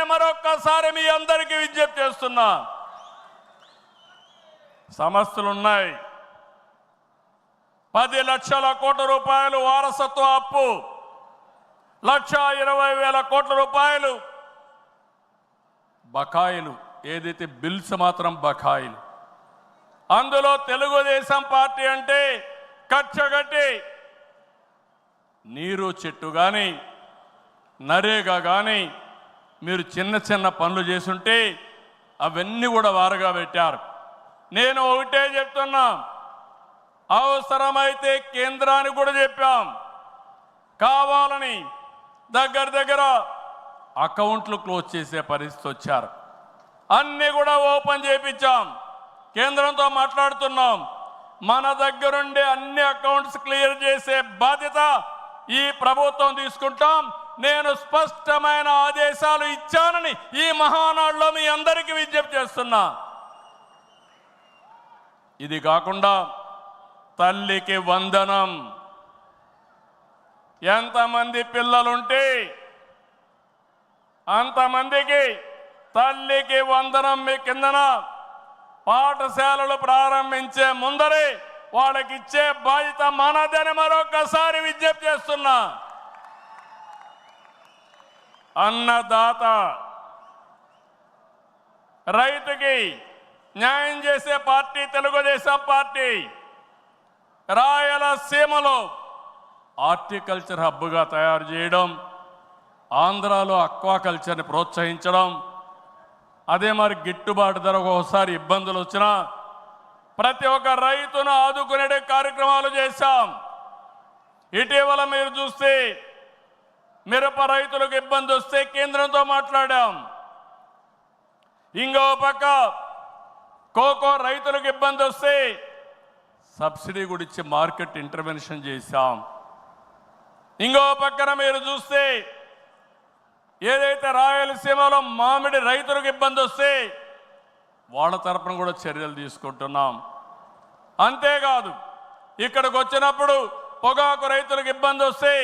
నేను మరొక్కసారి మీ అందరికీ విజ్ఞప్తి చేస్తున్నా. సమస్యలు ఉన్నాయి పది లక్షల కోట్ల రూపాయలు వారసత్వ అప్పు. లక్ష ఇరవై వేల కోట్ల రూపాయలు. బకాయిలు. ఏదైతే బిల్స్ మాత్రం బకాయిలు. అందులో తెలుగుదేశం పార్టీ అంటే కచ్చగట్టి నీరు చెట్టు కానీ నరేగా కానీ మీరు చిన్న చిన్న పనులు చేసుంటే అవన్నీ కూడా వారుగా పెట్టారు. నేను ఒకటే చెప్తున్నా. అవసరమైతే కేంద్రానికి కూడా చెప్పాం. కావాలని దగ్గర దగ్గర అకౌంట్లు క్లోజ్ చేసే పరిస్థితి వచ్చారు. అన్నీ కూడా ఓపెన్ చేపించాం. కేంద్రంతో మాట్లాడుతున్నాం. మన దగ్గరుండే అన్ని అకౌంట్స్ క్లియర్ చేసే బాధ్యత ఈ ప్రభుత్వం తీసుకుంటాం. నేను స్పష్టమైన ఆదేశాలు ఇచ్చానని ఈ మహానాడులో మీ అందరికీ విజ్ఞప్తి చేస్తున్నా. ఇది కాకుండా తల్లికి వందనం. ఎంతమంది పిల్లలుంటే అంతమందికి తల్లికి వందనం మీ కిందన. పాఠశాలలు ప్రారంభించే ముందరే వాళ్ళకి ఇచ్చే బాధ్యత మనదని మరొకసారి విజ్ఞప్తి చేస్తున్నా. అన్నదాత. రైతుకి న్యాయం చేసే పార్టీ తెలుగుదేశం పార్టీ. రాయలసీమలో హార్టికల్చర్ హబ్గా తయారు చేయడం ఆంధ్రాలో అక్వాకల్చర్ని ప్రోత్సహించడం. అదే మరి గిట్టుబాటు ధర ఒకసారి ఇబ్బందులు వచ్చినా ప్రతి ఒక్క రైతును ఆదుకునే కార్యక్రమాలు చేశాం. ఇటీవల మీరు చూస్తే మిరప రైతులకు ఇబ్బంది వస్తే కేంద్రంతో మాట్లాడాం. ఇంకో పక్క కోకో రైతులకు ఇబ్బంది వస్తే సబ్సిడీ కూడా ఇచ్చి మార్కెట్ ఇంటర్వెన్షన్ చేశాం. ఇంకో పక్కన మీరు చూస్తే ఏదైతే రాయలసీమలో మామిడి రైతులకు ఇబ్బంది వస్తే వాళ్ళ తరపున కూడా చర్యలు తీసుకుంటున్నాం. అంతేకాదు ఇక్కడికి వచ్చినప్పుడు పొగాకు రైతులకు ఇబ్బంది వస్తే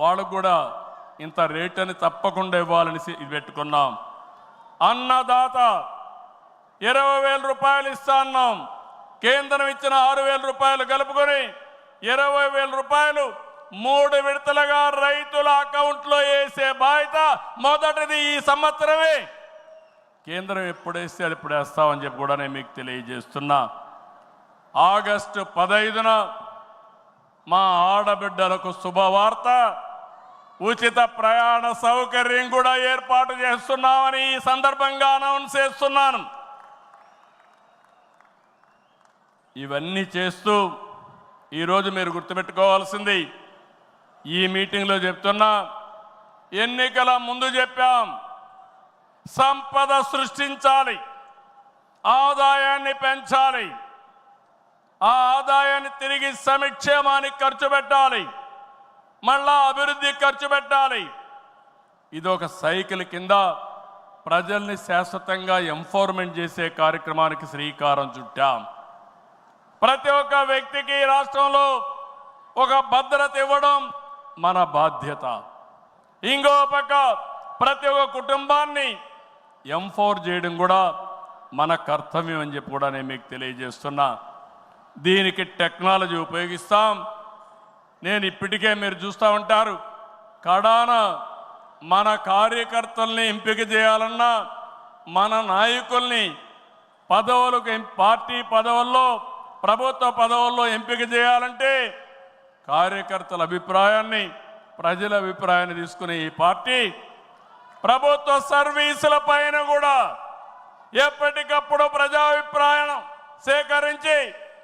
వాళ్ళకు కూడా ఇంత రేట్ అని తప్పకుండా ఇవ్వాలని ఇది పెట్టుకున్నాం. అన్నదాత ఇరవై వేల రూపాయలు ఇస్తా అన్నాం. కేంద్రం ఇచ్చిన ఆరు వేల రూపాయలు కలుపుకొని ఇరవై వేల రూపాయలు మూడు విడతలుగా రైతుల అకౌంట్లో వేసే బాధ్యత మొదటిది ఈ సంవత్సరమే. కేంద్రం ఎప్పుడేస్తే అది ఇప్పుడు వేస్తామని చెప్పి కూడా నేను మీకు తెలియజేస్తున్నా. ఆగస్టు పదైదున మా ఆడబిడ్డలకు శుభవార్త. ఉచిత ప్రయాణ సౌకర్యం కూడా ఏర్పాటు చేస్తున్నామని ఈ సందర్భంగా అనౌన్స్ చేస్తున్నాను. ఇవన్నీ చేస్తూ ఈరోజు మీరు గుర్తుపెట్టుకోవాల్సింది ఈ మీటింగ్లో చెప్తున్నా ఎన్నికల ముందు చెప్పాం సంపద సృష్టించాలి ఆదాయాన్ని పెంచాలి ఆ ఆదాయాన్ని తిరిగి సంక్షేమానికి ఖర్చు పెట్టాలి. మళ్ళా అభివృద్ధి ఖర్చు పెట్టాలి. ఇది ఒక సైకిల్ కింద ప్రజల్ని శాశ్వతంగా ఎంఫోర్మెంట్ చేసే కార్యక్రమానికి శ్రీకారం చుట్టాం. ప్రతి ఒక్క వ్యక్తికి రాష్ట్రంలో ఒక భద్రత ఇవ్వడం మన బాధ్యత. ఇంకో పక్క ప్రతి ఒక్క కుటుంబాన్ని ఎంఫోర్ చేయడం కూడా మన కర్తవ్యం అని చెప్పి కూడా నేను మీకు తెలియజేస్తున్నా. దీనికి టెక్నాలజీ ఉపయోగిస్తాం. నేను ఇప్పటికే మీరు చూస్తూ ఉంటారు. కడాన మన కార్యకర్తల్ని ఎంపిక చేయాలన్నా మన నాయకుల్ని పదవులకు పార్టీ పదవుల్లో ప్రభుత్వ పదవుల్లో ఎంపిక చేయాలంటే కార్యకర్తల అభిప్రాయాన్ని ప్రజల అభిప్రాయాన్ని తీసుకునే ఈ పార్టీ ప్రభుత్వ సర్వీసుల పైన కూడా ఎప్పటికప్పుడు ప్రజాభిప్రాయం సేకరించి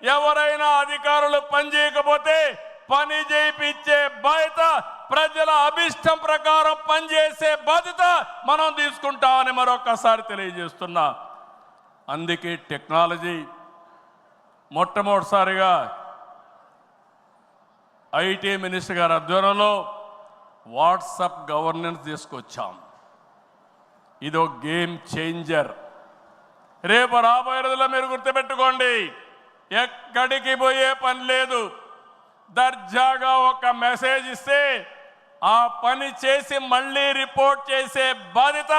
ఎవరైనా అధికారులు పనిచేయకపోతే పని చేయించే బాధ్యత ప్రజల అభిష్టం ప్రకారం పనిచేసే బాధ్యత మనం తీసుకుంటామని మరొకసారి తెలియజేస్తున్నా. అందుకే టెక్నాలజీ మొట్టమొదటిసారిగా ఐటీ మినిస్టర్ గారి ఆధ్వర్యంలో వాట్సాప్ గవర్నెన్స్ తీసుకొచ్చాం. ఇది ఒక గేమ్ చేంజర్. రేపు రాబోయే రోజుల్లో మీరు గుర్తుపెట్టుకోండి ఎక్కడికి పోయే పని లేదు. దర్జాగా ఒక మెసేజ్ ఇస్తే ఆ పని చేసి మళ్ళీ రిపోర్ట్ చేసే బాధ్యత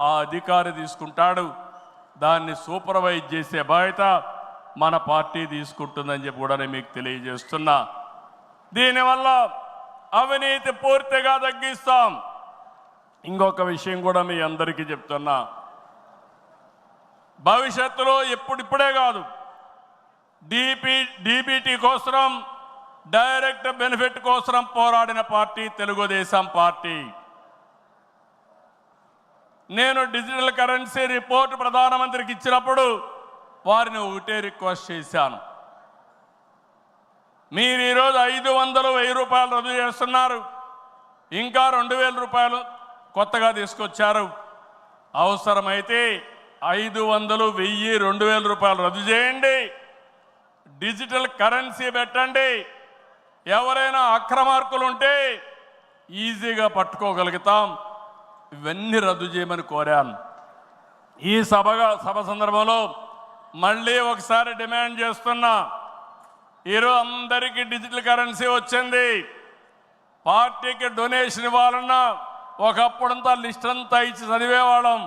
ఆ అధికారి తీసుకుంటాడు. దాన్ని సూపర్వైజ్ చేసే బాధ్యత మన పార్టీ తీసుకుంటుందని చెప్పి కూడా నేను మీకు తెలియజేస్తున్నా. దీనివల్ల అవినీతి పూర్తిగా తగ్గిస్తాం. ఇంకొక విషయం కూడా మీ అందరికీ చెప్తున్నా. భవిష్యత్తులో ఎప్పుడిప్పుడే కాదు డిపి డిబిటీ కోసం డైరెక్ట్ బెనిఫిట్ కోసం పోరాడిన పార్టీ తెలుగుదేశం పార్టీ. నేను డిజిటల్ కరెన్సీ రిపోర్ట్ ప్రధానమంత్రికి ఇచ్చినప్పుడు వారిని ఒకటే రిక్వెస్ట్ చేశాను. మీరు ఈరోజు ఐదు వందలు వెయ్యి రూపాయలు రద్దు చేస్తున్నారు. ఇంకా రెండు వేల రూపాయలు కొత్తగా తీసుకొచ్చారు. అవసరమైతే ఐదు వందలు వెయ్యి రెండు వేల రూపాయలు రద్దు చేయండి. డిజిటల్ కరెన్సీ పెట్టండి. ఎవరైనా అక్రమార్కులు ఉంటే ఈజీగా పట్టుకోగలుగుతాం. ఇవన్నీ రద్దు చేయమని కోరాను ఈ సభగా సభ సందర్భంలో మళ్ళీ ఒకసారి డిమాండ్ చేస్తున్నా ఈరోజు అందరికీ డిజిటల్ కరెన్సీ వచ్చింది. పార్టీకి డొనేషన్ ఇవ్వాలన్నా ఒకప్పుడంతా లిస్ట్ అంతా ఇచ్చి చదివేవాళ్ళం.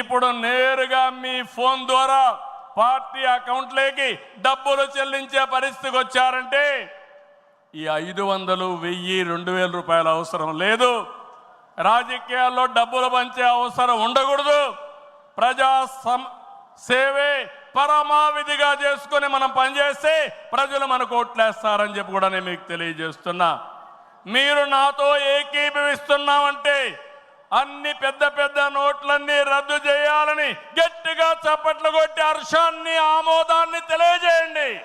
ఇప్పుడు నేరుగా మీ ఫోన్ ద్వారా పార్టీ అకౌంట్లోకి డబ్బులు చెల్లించే పరిస్థితికి వచ్చారంటే ఈ ఐదు వందలు వెయ్యి రెండు వేల రూపాయల అవసరం లేదు. రాజకీయాల్లో డబ్బులు పంచే అవసరం ఉండకూడదు. ప్రజా సం- సేవే పరమావిధిగా చేసుకొని మనం పనిచేస్తే ప్రజలు మనకు ఓట్లేస్తారని చెప్పి కూడా నేను మీకు తెలియజేస్తున్నా. మీరు నాతో ఏకీభవిస్తున్నామంటే అన్ని పెద్ద పెద్ద నోట్లన్నీ రద్దు చేయాలని గట్టిగా చప్పట్లు కొట్టి హర్షాన్ని ఆమోదాన్ని తెలియజేయండి.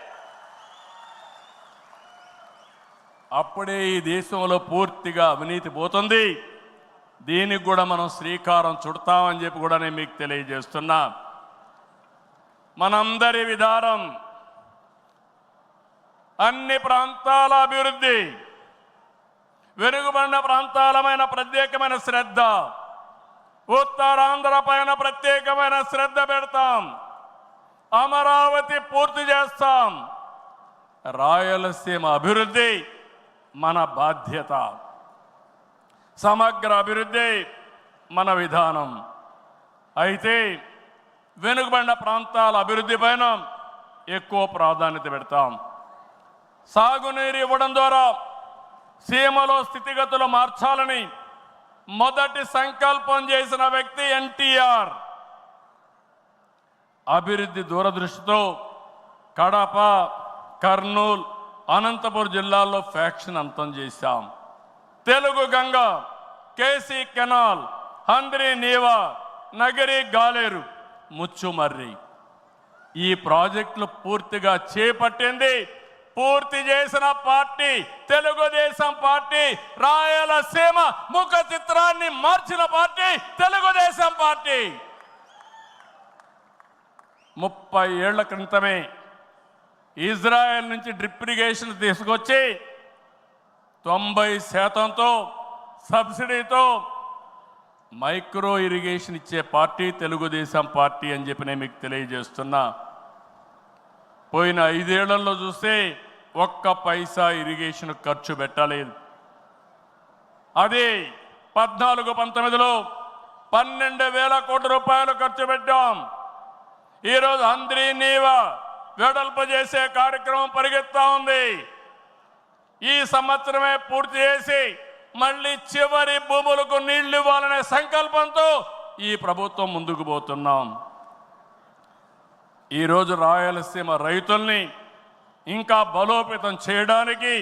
అప్పుడే ఈ దేశంలో పూర్తిగా అవినీతి పోతుంది. దీనికి కూడా మనం శ్రీకారం చుడతామని చెప్పి కూడా నేను మీకు తెలియజేస్తున్నా. మనందరి విధానం అన్ని ప్రాంతాల అభివృద్ధి వెనుకబడిన ప్రాంతాలమైన ప్రత్యేకమైన శ్రద్ధ ఉత్తరాంధ్ర పైన ప్రత్యేకమైన శ్రద్ధ పెడతాం అమరావతి పూర్తి చేస్తాం. రాయలసీమ అభివృద్ధి. మన బాధ్యత. సమగ్ర అభివృద్ధి మన విధానం. అయితే వెనుకబడిన ప్రాంతాల అభివృద్ధి పైన ఎక్కువ ప్రాధాన్యత పెడతాం. సాగునీరు ఇవ్వడం ద్వారా సీమలో స్థితిగతులు మార్చాలని మొదటి సంకల్పం చేసిన వ్యక్తి ఎన్టీఆర్. అభివృద్ధి దూరదృష్టితో కడప కర్నూలు అనంతపురం జిల్లాలో ఫ్యాక్షన్ అంతం చేశాం. Telugu Ganga KC canal Handri Neeva Nagari Galeru Muchumarri. ఈ ప్రాజెక్టులు పూర్తిగా చేపట్టింది పూర్తి చేసిన పార్టీ తెలుగుదేశం పార్టీ రాయలసీమ ముఖ చిత్రాన్ని మార్చిన పార్టీ తెలుగుదేశం పార్టీ. ముప్పై ఏళ్ళ క్రితమే ఇజ్రాయెల్ నుంచి డ్రిప్ ఇరిగేషన్ తీసుకొచ్చి తొంభై శాతంతో సబ్సిడీతో మైక్రో ఇరిగేషన్ ఇచ్చే పార్టీ తెలుగుదేశం పార్టీ అని చెప్పి నేను మీకు తెలియజేస్తున్నా. పోయిన ఐదేళ్ళలో చూస్తే ఒక్క పైసా ఇరిగేషన్ ఖర్చు పెట్టలేదు. అదే పద్నాలుగు పంతొమ్మిదిలో పన్నెండు వేల కోట్ల రూపాయలు ఖర్చు పెట్టాం. ఈరోజు అంద్రి నీవా వెడల్పు చేసే కార్యక్రమం పరిగెత్తా ఉంది. ఈ సంవత్సరమే పూర్తి చేసి మళ్ళీ చివరి భూములకు నీళ్ళు ఇవ్వాలనే సంకల్పంతో ఈ ప్రభుత్వం ముందుకు పోతున్నాం. ఈరోజు రాయలసీమ రైతుల్ని ఇంకా బలోపేతం చేయడానికి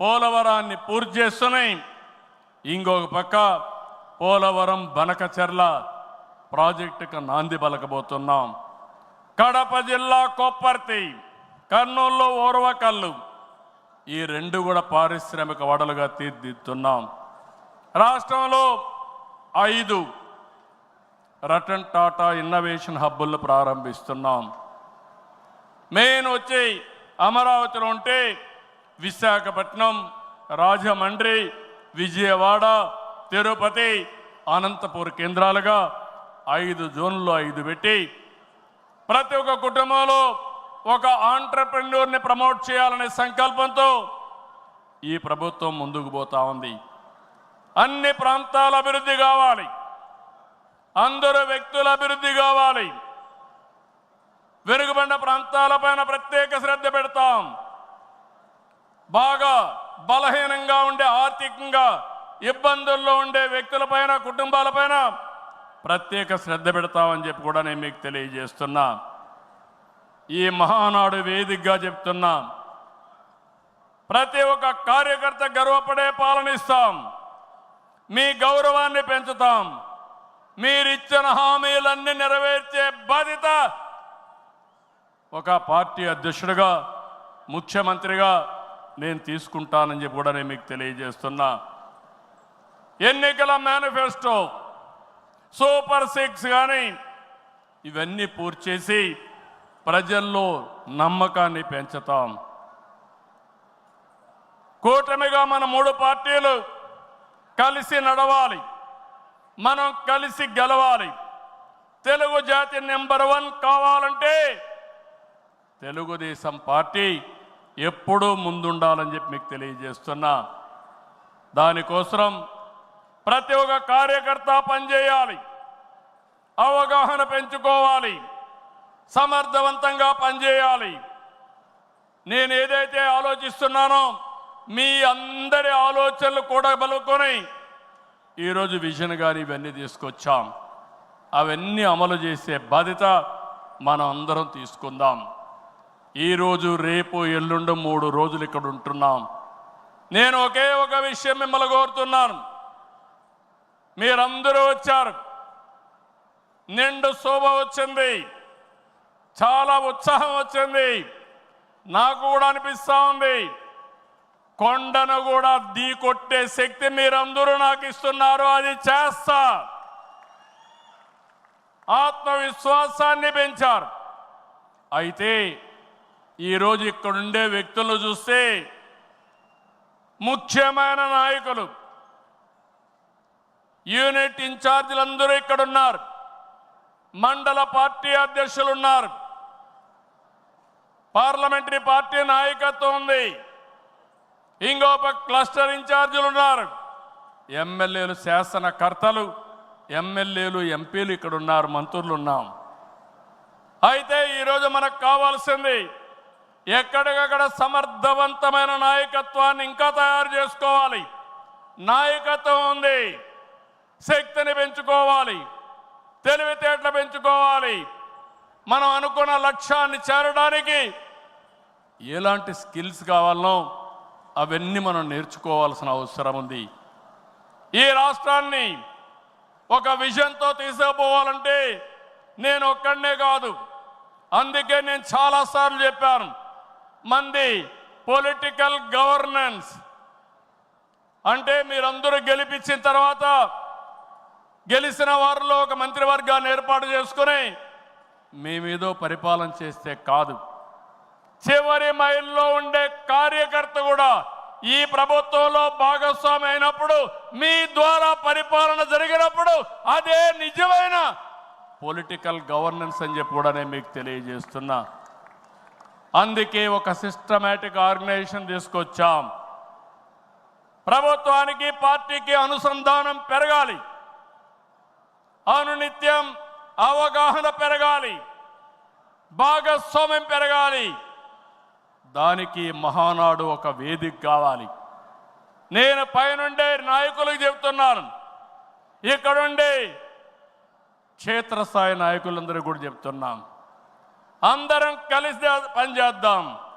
పోలవరాన్ని పూర్తి చేస్తున్నాయి. ఇంకొక పక్క పోలవరం బనకచెర్ల ప్రాజెక్టుకు నాంది పలకబోతున్నాం. కడప జిల్లా కొప్పర్తి కర్నూలులో ఓర్వకల్లు. ఈ రెండు కూడా పారిశ్రామిక వడలుగా తీర్దిద్దుతున్నాం. రాష్ట్రంలో ఐదు రటన్ టాటా ఇన్నోవేషన్ హబ్బులు ప్రారంభిస్తున్నాం. మెయిన్ వచ్చి అమరావతిలో ఉంటే విశాఖపట్నం రాజమండ్రి విజయవాడ తిరుపతి అనంతపూర్ కేంద్రాలుగా ఐదు జోన్లు ఐదు పెట్టి ప్రతి ఒక్క కుటుంబంలో ఒక ఆంటర్ప్రెన్యూర్ని ప్రమోట్ చేయాలనే సంకల్పంతో ఈ ప్రభుత్వం ముందుకు పోతా ఉంది. అన్ని ప్రాంతాల అభివృద్ధి కావాలి. అందరూ వ్యక్తుల అభివృద్ధి కావాలి. వెనుకబడిన ప్రాంతాలపైన ప్రత్యేక శ్రద్ధ పెడతాం. బాగా బలహీనంగా ఉండే ఆర్థికంగా ఇబ్బందుల్లో ఉండే వ్యక్తులపైన కుటుంబాలపైన ప్రత్యేక శ్రద్ధ పెడతామని చెప్పి కూడా నేను మీకు తెలియజేస్తున్నా. ఈ మహానాడు వేదికగా చెప్తున్నా. ప్రతి ఒక్క కార్యకర్త గర్వపడే పాలనిస్తాం. మీ గౌరవాన్ని పెంచుతాం. మీరిచ్చిన హామీలన్నీ నెరవేర్చే బాధ్యత ఒక పార్టీ అధ్యక్షుడిగా ముఖ్యమంత్రిగా నేను తీసుకుంటానని చెప్పి కూడా నేను మీకు తెలియజేస్తున్నా. ఎన్నికల మేనిఫెస్టో సూపర్ సిక్స్ కానీ ఇవన్నీ పూర్తి చేసి ప్రజల్లో నమ్మకాన్ని పెంచుతాం. కూటమిగా మన మూడు పార్టీలు కలిసి నడవాలి. మనం కలిసి గెలవాలి. తెలుగు జాతి నెంబర్ వన్ కావాలంటే తెలుగుదేశం పార్టీ ఎప్పుడూ ముందుండాలని చెప్పి మీకు తెలియజేస్తున్నా. దానికోసం ప్రతి ఒక్క కార్యకర్త పనిచేయాలి. అవగాహన పెంచుకోవాలి. సమర్థవంతంగా పనిచేయాలి. నేను ఏదైతే ఆలోచిస్తున్నానో మీ అందరి ఆలోచనలు కూడా బలుకొని ఈరోజు విజన్ గారి ఇవన్నీ తీసుకొచ్చాం. అవన్నీ అమలు చేసే బాధ్యత మనం అందరం తీసుకుందాం. ఈరోజు రేపు ఎల్లుండి మూడు రోజులు ఇక్కడ ఉంటున్నాం. నేను ఒకే ఒక విషయం మిమ్మల్ని కోరుతున్నాను. మీరందరూ వచ్చారు. నిండు శోభ వచ్చింది. చాలా ఉత్సాహం వచ్చింది. నాకు కూడా అనిపిస్తా ఉంది. కొండను కూడా దీ కొట్టే శక్తి మీరందరూ నాకు ఇస్తున్నారు. అది చేస్తా. ఆత్మవిశ్వాసాన్ని పెంచారు. అయితే ఈరోజు ఇక్కడుండే వ్యక్తులను చూస్తే ముఖ్యమైన నాయకులు యూనిట్ ఇన్ఛార్జీలందరూ ఇక్కడ ఉన్నారు మండల పార్టీ అధ్యక్షులు ఉన్నారు పార్లమెంటరీ పార్టీ నాయకత్వం ఉంది. ఇంకో క్లస్టర్ ఇన్ఛార్జీలు ఉన్నారు ఎమ్మెల్యేలు శాసనకర్తలు ఎమ్మెల్యేలు ఎంపీలు ఇక్కడ ఉన్నారు మంత్రులు ఉన్నాం అయితే ఈరోజు మనకు కావాల్సింది ఎక్కడికక్కడ సమర్థవంతమైన నాయకత్వాన్ని ఇంకా తయారు చేసుకోవాలి. నాయకత్వం ఉంది. శక్తిని పెంచుకోవాలి తెలివితేటలు పెంచుకోవాలి. మనం అనుకున్న లక్ష్యాన్ని చేరడానికి ఎలాంటి స్కిల్స్ కావాలనో అవన్నీ మనం నేర్చుకోవాల్సిన అవసరం ఉంది. ఈ రాష్ట్రాన్ని ఒక విజన్తో తీసుకుపోవాలంటే నేను ఒక్కడనే కాదు అందుకే నేను చాలాసార్లు చెప్పాను మంది పొలిటికల్ గవర్నెన్స్ అంటే మీరందరూ గెలిపించిన తర్వాత గెలిచిన వారిలో ఒక మంత్రివర్గాన్ని ఏర్పాటు చేసుకుని మేమేదో పరిపాలన చేస్తే కాదు. చివరి మైల్లో ఉండే కార్యకర్త కూడా ఈ ప్రభుత్వంలో భాగస్వామి అయినప్పుడు మీ ద్వారా పరిపాలన జరిగినప్పుడు అదే నిజమైన పొలిటికల్ గవర్నెన్స్ అని చెప్పి కూడా నేను మీకు తెలియజేస్తున్నా. అందుకే ఒక సిస్టమేటిక్ ఆర్గనైజేషన్ తీసుకొచ్చాం. ప్రభుత్వానికి పార్టీకి అనుసంధానం పెరగాలి. అనునిత్యం అవగాహన పెరగాలి. భాగస్వామ్యం పెరగాలి. దానికి మహానాడు ఒక వేదిక కావాలి. నేను పైనుండే నాయకులకు చెప్తున్నాను ఇక్కడుండే క్షేత్రస్థాయి నాయకులందరూ కూడా చెప్తున్నాం అందరం కలిసి పనిచేద్దాం.